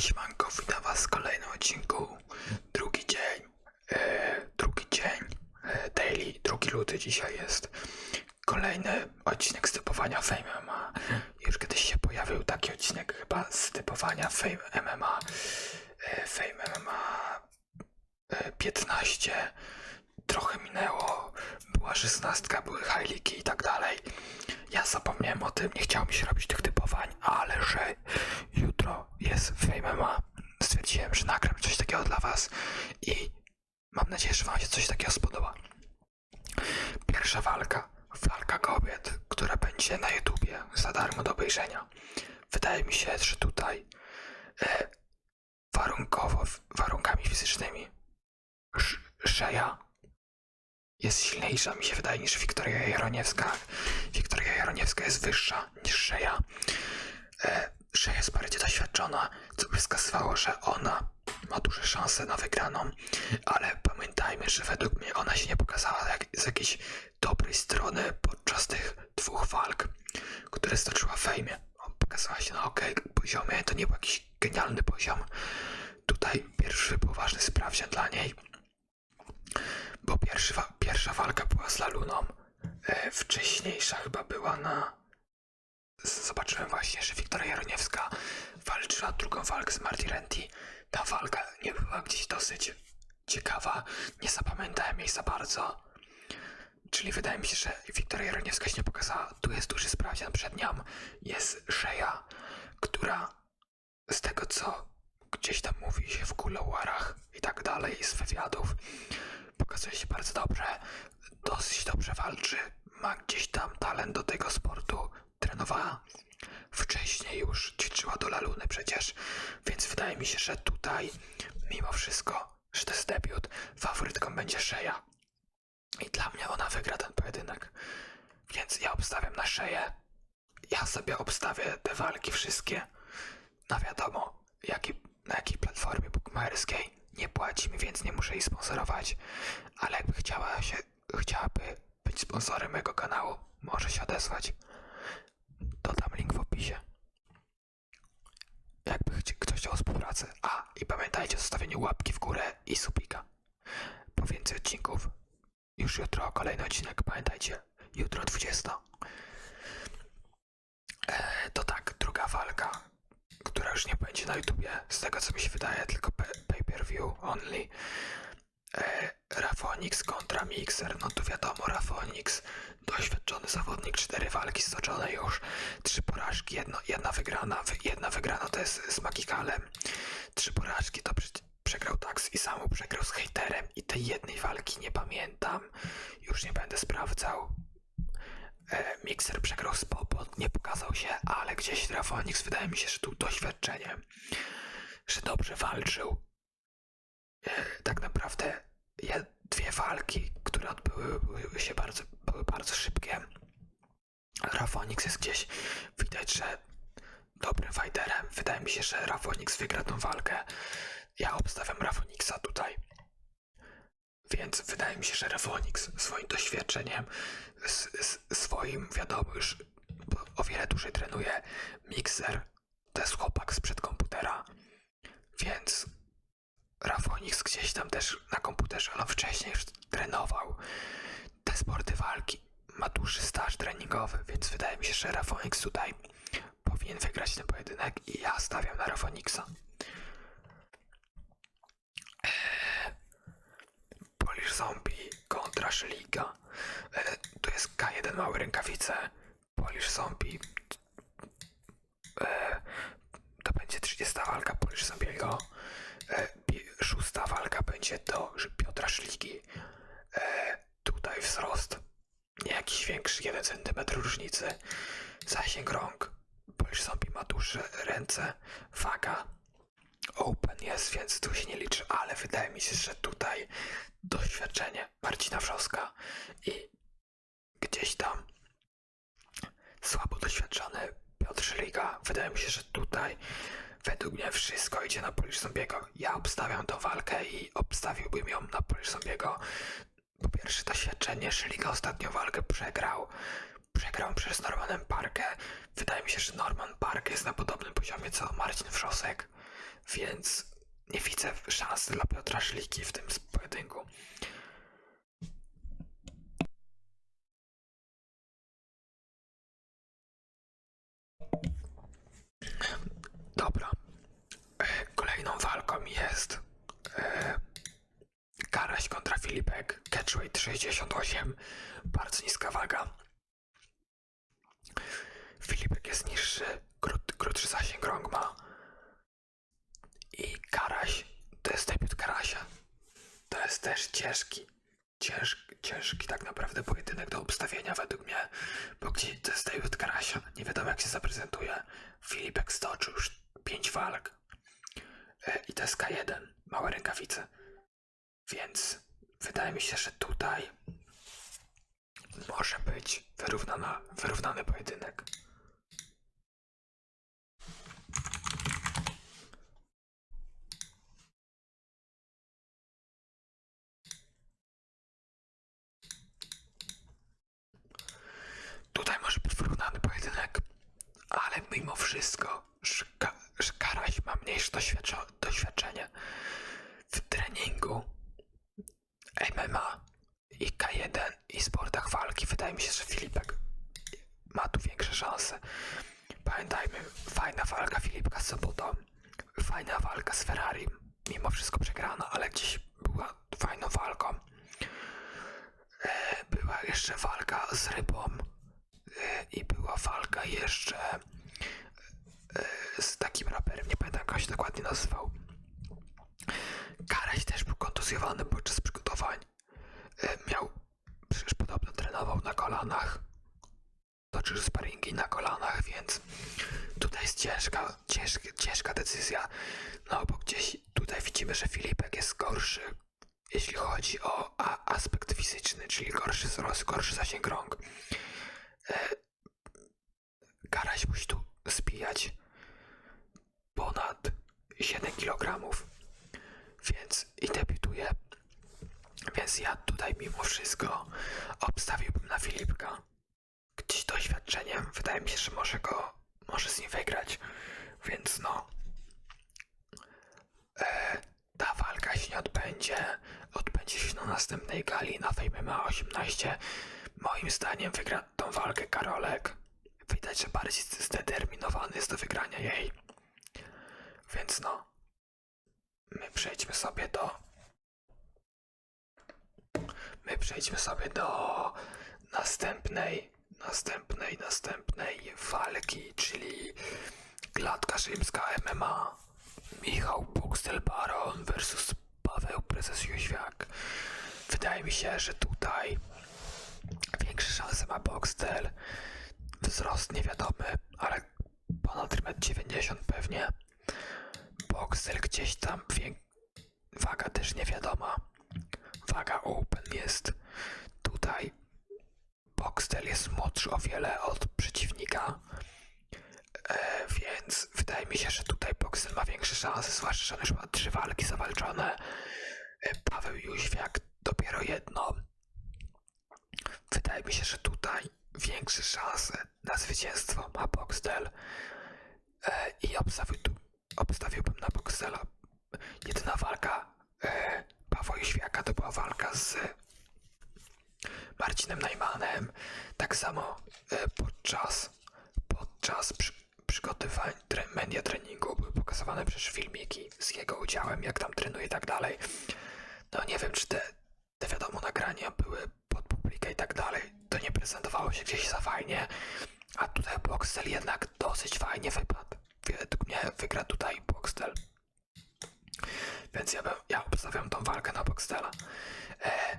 Siemanko, witam was w kolejnym odcinku. Drugi dzień, e, drugi dzień, e, daily, drugi luty dzisiaj jest. Kolejny odcinek z typowania Fame MMA. Już kiedyś się pojawił taki odcinek chyba z typowania Fame MMA. E, Fame MMA e, 15. Trochę minęło, była szesnastka, były highliki i tak dalej. Ja zapomniałem o tym, nie chciało mi się robić tych typowań, ale że jutro jest Fame MMA, stwierdziłem, że nagram coś takiego dla was i mam nadzieję, że wam się coś takiego spodoba. Pierwsza walka, walka kobiet, która będzie na YouTubie za darmo do obejrzenia. Wydaje mi się, że tutaj e, warunkowo, warunkami fizycznymi Sz- Szeja jest silniejsza, mi się wydaje, niż Wiktoria Jaroniewska. Wiktoria Jaroniewska jest wyższa niż Szeja. E, Szeja jest bardziej doświadczona, co by wskazywało, że ona ma duże szanse na wygraną, ale pamiętajmy, że według mnie ona się nie pokazała jak, z jakiejś dobrej strony podczas tych dwóch walk, które stoczyła w fejmie. Pokazała się na ok poziomie, to nie był jakiś genialny poziom. Tutaj pierwszy poważny sprawdzian dla niej bo pierwszy, wa- pierwsza walka była z Laluną. E, wcześniejsza chyba była na. Zobaczyłem właśnie, że Wiktoria Jaroniewska walczyła drugą walkę z Marty Renty. Ta walka nie była gdzieś dosyć ciekawa. Nie zapamiętałem jej za bardzo. Czyli wydaje mi się, że Wiktoria Jaroniewska się nie pokazała. Tu jest duży sprawdzian przed nią. Jest Szeja, która z tego co gdzieś tam mówi się w kuluarach i tak dalej, z wywiadów, pokazuje się bardzo dobrze, dosyć dobrze walczy, ma gdzieś tam talent do tego sportu, trenowała wcześniej już, ćwiczyła do laluny przecież, więc wydaje mi się, że tutaj mimo wszystko, że to jest debiut, faworytką będzie Szeja. I dla mnie ona wygra ten pojedynek. Więc ja obstawiam na Szeję. Ja sobie obstawię te walki wszystkie na wiadomo, jaki, na jakiej platformie bookmacherskiej nie płaci mi, więc nie muszę jej sponsorować. Ale jakby chciała się, chciałaby być sponsorem mojego kanału, może się odezwać. Dodam link w opisie. Jakby chci- ktoś chciał współpracę. A, i pamiętajcie o zostawieniu łapki w górę i subika. Po więcej odcinków. Już jutro kolejny odcinek, pamiętajcie. Jutro 20. E, to tak, druga walka która już nie będzie na YouTubie, z tego co mi się wydaje, tylko pe- pay-per-view only. E, Rafonix kontra Mixer, no to wiadomo, Rafonix, doświadczony zawodnik, cztery walki stoczone już, trzy porażki, jedno, jedna wygrana, wy, jedna wygrana to jest z Magikalem, trzy porażki to prze- przegrał Tax i samo przegrał z hejterem. I tej jednej walki nie pamiętam, już nie będę sprawdzał, Mixer przegrał z nie pokazał się, ale gdzieś Rafonix wydaje mi się, że tu doświadczeniem, że dobrze walczył. Tak naprawdę dwie walki, które odbyły były się bardzo, były bardzo szybkie. Rafonix jest gdzieś, widać, że dobrym fighterem. Wydaje mi się, że Rafonix wygra tą walkę. Ja obstawiam Rafonixa tutaj. Więc wydaje mi się, że Refonix swoim doświadczeniem, s, s, swoim, wiadomo, już o wiele dłużej trenuje. Mixer to jest chłopak sprzed komputera, więc Rafonix gdzieś tam też na komputerze, ale on wcześniej już trenował te sporty walki. Ma dłuższy staż treningowy, więc wydaje mi się, że Rafonix tutaj powinien wygrać ten pojedynek i ja stawiam na Rafonixa. Polish Zombie kontra Szeliga. E, tu jest K1 małe rękawice. Polish Zombie. E, to będzie 30 walka Polish Zombiego. E, szósta walka będzie do Piotra Szligi. E, tutaj wzrost. Nie jakiś większy, 1 cm różnicy. Zasięg rąk. Polish Zombie ma duże ręce. Waga open jest, więc tu się nie liczy, ale wydaje mi się, że tutaj doświadczenie Marcina Wrzoska i gdzieś tam słabo doświadczony Piotr Szeliga. Wydaje mi się, że tutaj według mnie wszystko idzie na Polish Zombiego. Ja obstawiam tą walkę i obstawiłbym ją na Polish Zombiego. Po pierwsze doświadczenie, Szeliga ostatnią walkę przegrał. Przegrał przez Normanem Parkę. Wydaje mi się, że Norman Park jest na podobnym poziomie co Marcin Wrzosek. więc nie widzę szans dla Piotra Szliki w tym pojedynku. Dobra. E, Kolejną walką jest e, Karaś kontra Filipek. Catchweight 68. Bardzo niska waga. Filipek jest niższy, krót, krótszy zasięg rąk ma. I Karaś, to jest debiut Karasia. To jest też ciężki, ciężki, ciężki tak naprawdę pojedynek do obstawienia według mnie, bo gdzie to jest debiut Karasia, nie wiadomo jak się zaprezentuje. Filipek stoczył już 5 walk e, i to jest K1, małe rękawice. Więc wydaje mi się, że tutaj może być wyrównana, wyrównany pojedynek. Tutaj może być wyrównany pojedynek, ale mimo wszystko Doświadczo- doświadczenie w treningu MMA i K1 i sportach walki. Wydaje mi się, że Filipek ma tu większe szanse. Pamiętajmy, fajna walka Filipka z Sobotą, fajna walka z Ferrari, mimo wszystko przegrana, ale gdzieś była fajną walką. E, Była jeszcze walka z Rybą e, i była walka jeszcze z takim raperem, nie pamiętam jak się dokładnie nazywał. Karaś też był kontuzjowany podczas przygotowań. E, Miał, przecież podobno trenował na kolanach. Toczył sparingi na kolanach, więc tutaj jest ciężka, ciężka, ciężka decyzja. No bo gdzieś tutaj widzimy, że Filipek jest gorszy, jeśli chodzi o aspekt fizyczny, czyli gorszy wzrost, gorszy zasięg rąk. E, Karaś musi tu spijać ponad 7 kg, więc i debiutuje. Więc ja tutaj mimo wszystko obstawiłbym na Filipka. Gdzieś doświadczeniem wydaje mi się, że może go, może z nim wygrać. Więc no. E, ta walka się nie odbędzie. Odbędzie się na następnej gali na Fame MMA 18. Moim zdaniem wygra tą walkę Karolek. Widać, że bardziej zdeterminowany jest do wygrania jej. Więc no. My przejdźmy sobie do. My przejdźmy sobie do następnej, następnej, następnej walki, czyli klatka rzymska MMA. Michał Boxtel Baron versus Paweł Prezes Jóźwiak. Wydaje mi się, że tutaj większe szanse ma Boxtel. Wzrost niewiadomy, ale ponad 1,90 m pewnie. Boxel gdzieś tam, waga też niewiadoma. Waga open jest tutaj. Boxtel jest młodszy o wiele od przeciwnika. E, więc wydaje mi się, że tutaj Boxel ma większe szanse, zwłaszcza, że on już ma trzy walki zawalczone. E, Paweł Jóźwiak dopiero jedno. Wydaje mi się, że tutaj większe szanse na zwycięstwo ma Boxtel. E, I obstawił obstawiłbym na Boxela. Jedyna walka e, Pawła Jóźwiaka to była walka z Marcinem Najmanem. Tak samo e, podczas, podczas przy, przygotowań tre, media treningu były pokazywane przecież filmiki z jego udziałem, jak tam trenuje i tak dalej. No nie wiem, czy te, te wiadomo nagrania były pod publikę i tak dalej. To nie prezentowało się gdzieś za fajnie. A tutaj Boxtel jednak dosyć fajnie wypadł. Według mnie wygra tutaj Boxtel. Więc ja, ja obstawiam tą walkę na Boxtela. E,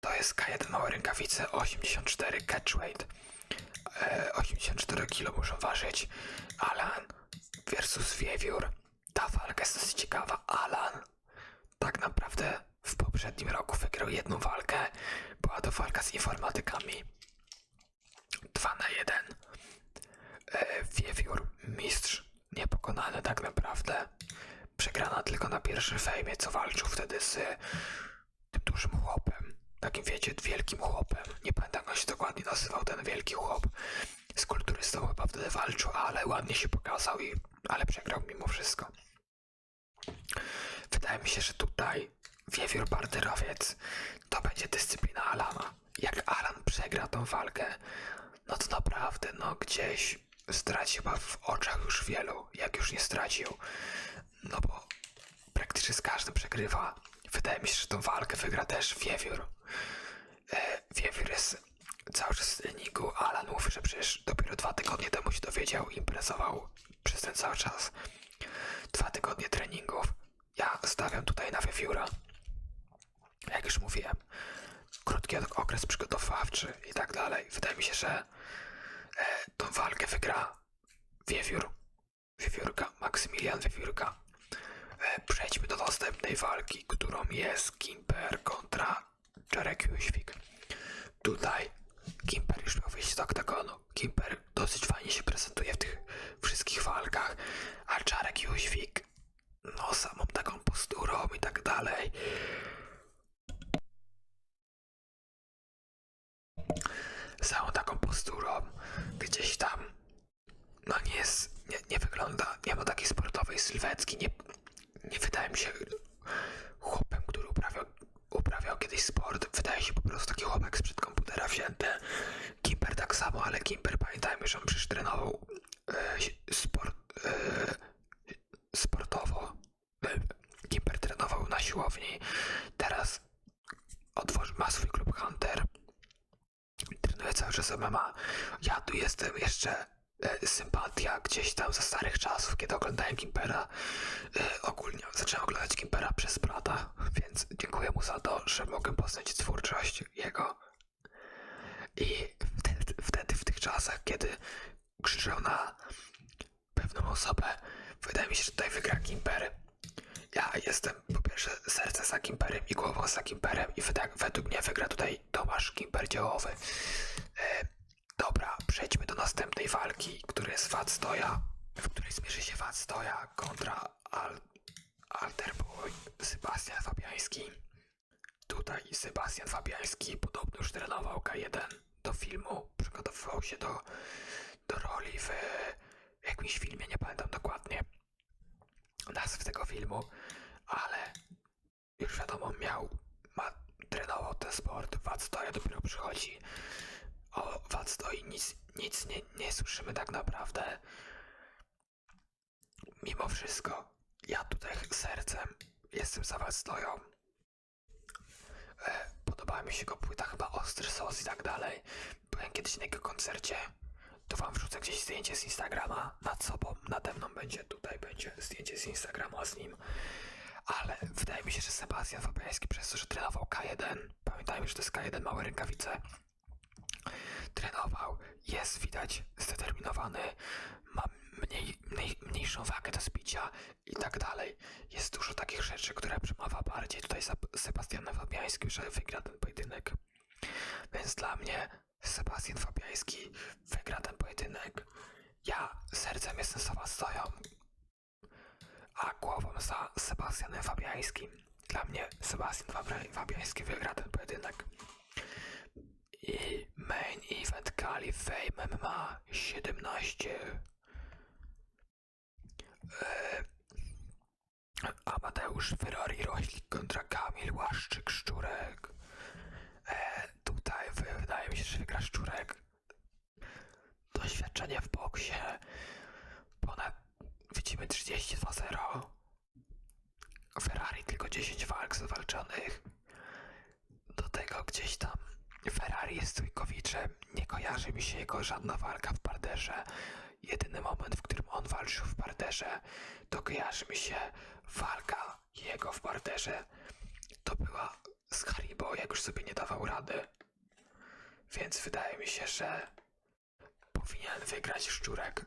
to jest K1 małe rękawice, 84 catchweight. E, 84 kg muszą ważyć. Alan versus Wiewiór. Ta walka jest dosyć ciekawa. Alan tak naprawdę w poprzednim roku wygrał jedną walkę. Była to walka z informatykami. 2 na 1. Wiewiór, mistrz, niepokonany tak naprawdę. Przegrana tylko na pierwszym fejmie, co walczył wtedy z tym dużym chłopem. Takim wiecie, wielkim chłopem. Nie pamiętam jak się dokładnie nazywał ten wielki chłop. z kulturystą chyba wtedy walczył, ale ładnie się pokazał i ale przegrał mimo wszystko. Wydaje mi się, że tutaj wiewiór barterowiec to będzie dyscyplina Alana. Jak Alan przegra tą walkę, no to naprawdę, no gdzieś straci chyba w oczach już wielu, jak już nie stracił. No bo praktycznie z każdym przegrywa. Wydaje mi się, że tą walkę wygra też wiewiór. E, wiewiór jest cały czas w treningu, Alan mówi, że przecież dopiero dwa tygodnie temu się dowiedział, imprezował przez ten cały czas. Dwa tygodnie treningów. Ja stawiam tutaj na wiewióra. Jak już mówiłem, krótki okres przygotowawczy i tak dalej. Wydaje mi się, że tą walkę wygra wiewiór. Wiewiórka, Maksymilian Wiewiórka. E, przejdźmy do następnej walki, którą jest Kimper kontra Jarek Jóźwik. Tutaj Kimper już miał wyjść z oktagonu. Kimper dosyć fajnie się prezentuje w tych wszystkich walkach, a Jarek Jóźwik no samą taką posturą i tak dalej. Samą taką posturą gdzieś tam no nie jest, nie, nie wygląda, nie ma takiej sportowej sylwetki, nie, nie wydaje mi się chłopem, który uprawiał, uprawiał kiedyś sport, wydaje się po prostu taki chłopak sprzed komputera wzięty. Kimper tak samo, ale Kimper pamiętajmy, że on przecież trenował e, sport, e, sportowo. E, Kimper trenował na siłowni, teraz otworzy, ma swój klub Hunter. Cały czas. Ja tu jestem jeszcze e, sympatia gdzieś tam ze starych czasów, kiedy oglądałem Gimpera. E, ogólnie zacząłem oglądać Gimpera przez brata, więc dziękuję mu za to, że mogłem poznać twórczość jego. I wtedy, wtedy w tych czasach, kiedy krzyczał na pewną osobę, wydaje mi się, że tutaj wygra Gimper. Ja jestem po pierwsze serce za Kimperem i głową za Kimperem i według mnie wygra tutaj Tomasz Kimper działowy. Dobra, przejdźmy do następnej walki, która jest Stoja, w której zmierzy się Stoja kontra Al Alterboy Sebastian Fabiański. Tutaj Sebastian Fabiański podobno już trenował K1 do filmu, przygotowywał się do, do roli w jakimś filmie, nie pamiętam dokładnie nazw tego filmu, ale już wiadomo, miał, ma, trenował ten sport, Wadstoja dopiero przychodzi. O Wadstoi nic, nic nie, nie słyszymy tak naprawdę. Mimo wszystko, ja tutaj sercem jestem za Wadstoją. E, podobała mi się jego płyta, chyba Ostry Sos i tak dalej. Byłem kiedyś na jego koncercie. To wam wrzucę gdzieś zdjęcie z Instagrama nad sobą. Nade mną będzie, tutaj będzie zdjęcie z Instagrama z nim. Ale wydaje mi się, że Sebastian Fabiański przez to, że trenował K1, pamiętajmy, że to jest K1 małe rękawice, trenował, jest widać zdeterminowany, ma mniej, mniej, mniejszą wagę do spicia i tak dalej. Jest dużo takich rzeczy, które przemawia bardziej tutaj za Sebastianem Fabiańskim, że wygra ten pojedynek. Więc dla mnie Sebastian Fabiański wygra ten pojedynek. Ja sercem jestem za stoją, a głową za Sebastianem Fabiańskim. Dla mnie Sebastian Fabiański wygra ten pojedynek. I main event Kali Fame MMA 17. E, Amadeusz Ferrari Roślik kontra Kamil Łaszczyk Szczurek. E, tutaj wy- wydaje mi się, że wygra Szczurek. Doświadczenie w boksie. Ponad widzimy 32-0. Ferrari tylko 10 walk zawalczonych. Do tego gdzieś tam Ferrari jest stójkowiczem. Nie kojarzy mi się jego żadna walka w parterze. Jedyny moment, w którym on walczył w parterze, to kojarzy mi się walka jego w parterze. To była z Haribo, jak już sobie nie dawał rady. Więc wydaje mi się, że powinien wygrać Szczurek.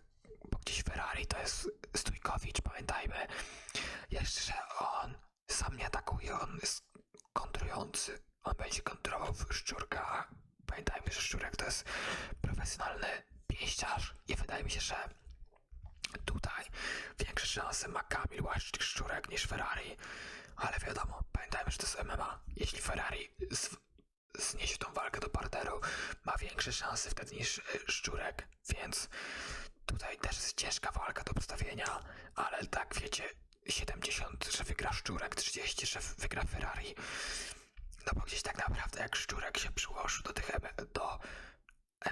Bo gdzieś Ferrari to jest Stójkowicz, pamiętajmy. Jeszcze on sam nie atakuje, on jest kontrujący. On będzie kontrolował Szczurka. Pamiętajmy, że Szczurek to jest profesjonalny pięściarz i wydaje mi się, że tutaj większe szanse ma Kamil Łaszczyk Szczurek niż Ferrari. Ale wiadomo, pamiętajmy, że to jest MMA. Jeśli Ferrari z, znieść tą walkę do parteru, ma większe szanse wtedy niż y, Szczurek, więc tutaj też jest ciężka walka do postawienia, ale tak wiecie, 70, że wygra Szczurek, 30, że wygra Ferrari. No bo gdzieś tak naprawdę jak Szczurek się przyłożył do tych do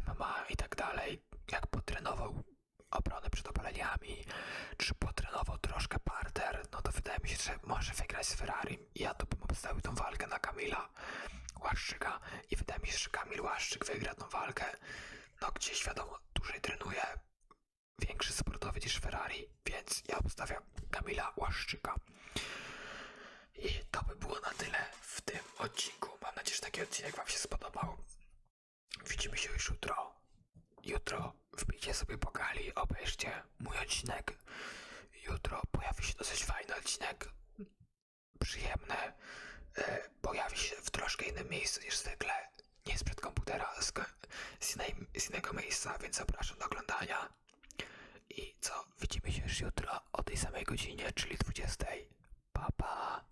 MMA i tak dalej, jak potrenował obronę przed opaleniami, czy potrenował troszkę parter, no to wydaje mi się, że może wygrać z Ferrari. Ja to bym obstawił tą walkę na Kamila Łaszczyka i wydaje mi się, że Kamil Łaszczyk wygra tą walkę. No gdzieś wiadomo, dłużej trenuje, większy sportowy niż Ferrari, więc ja obstawiam Kamila Łaszczyka. I to by było na tyle odcinku. Mam nadzieję, że taki odcinek Wam się spodobał. Widzimy się już jutro. Jutro wbijcie sobie po gali, obejrzcie mój odcinek. Jutro pojawi się dosyć fajny odcinek. Przyjemny. E, pojawi się w troszkę innym miejscu niż zwykle. Nie sprzed komputera, z, z, innej, z innego miejsca, więc zapraszam do oglądania. I co? Widzimy się już jutro o tej samej godzinie, czyli 20. Pa, pa.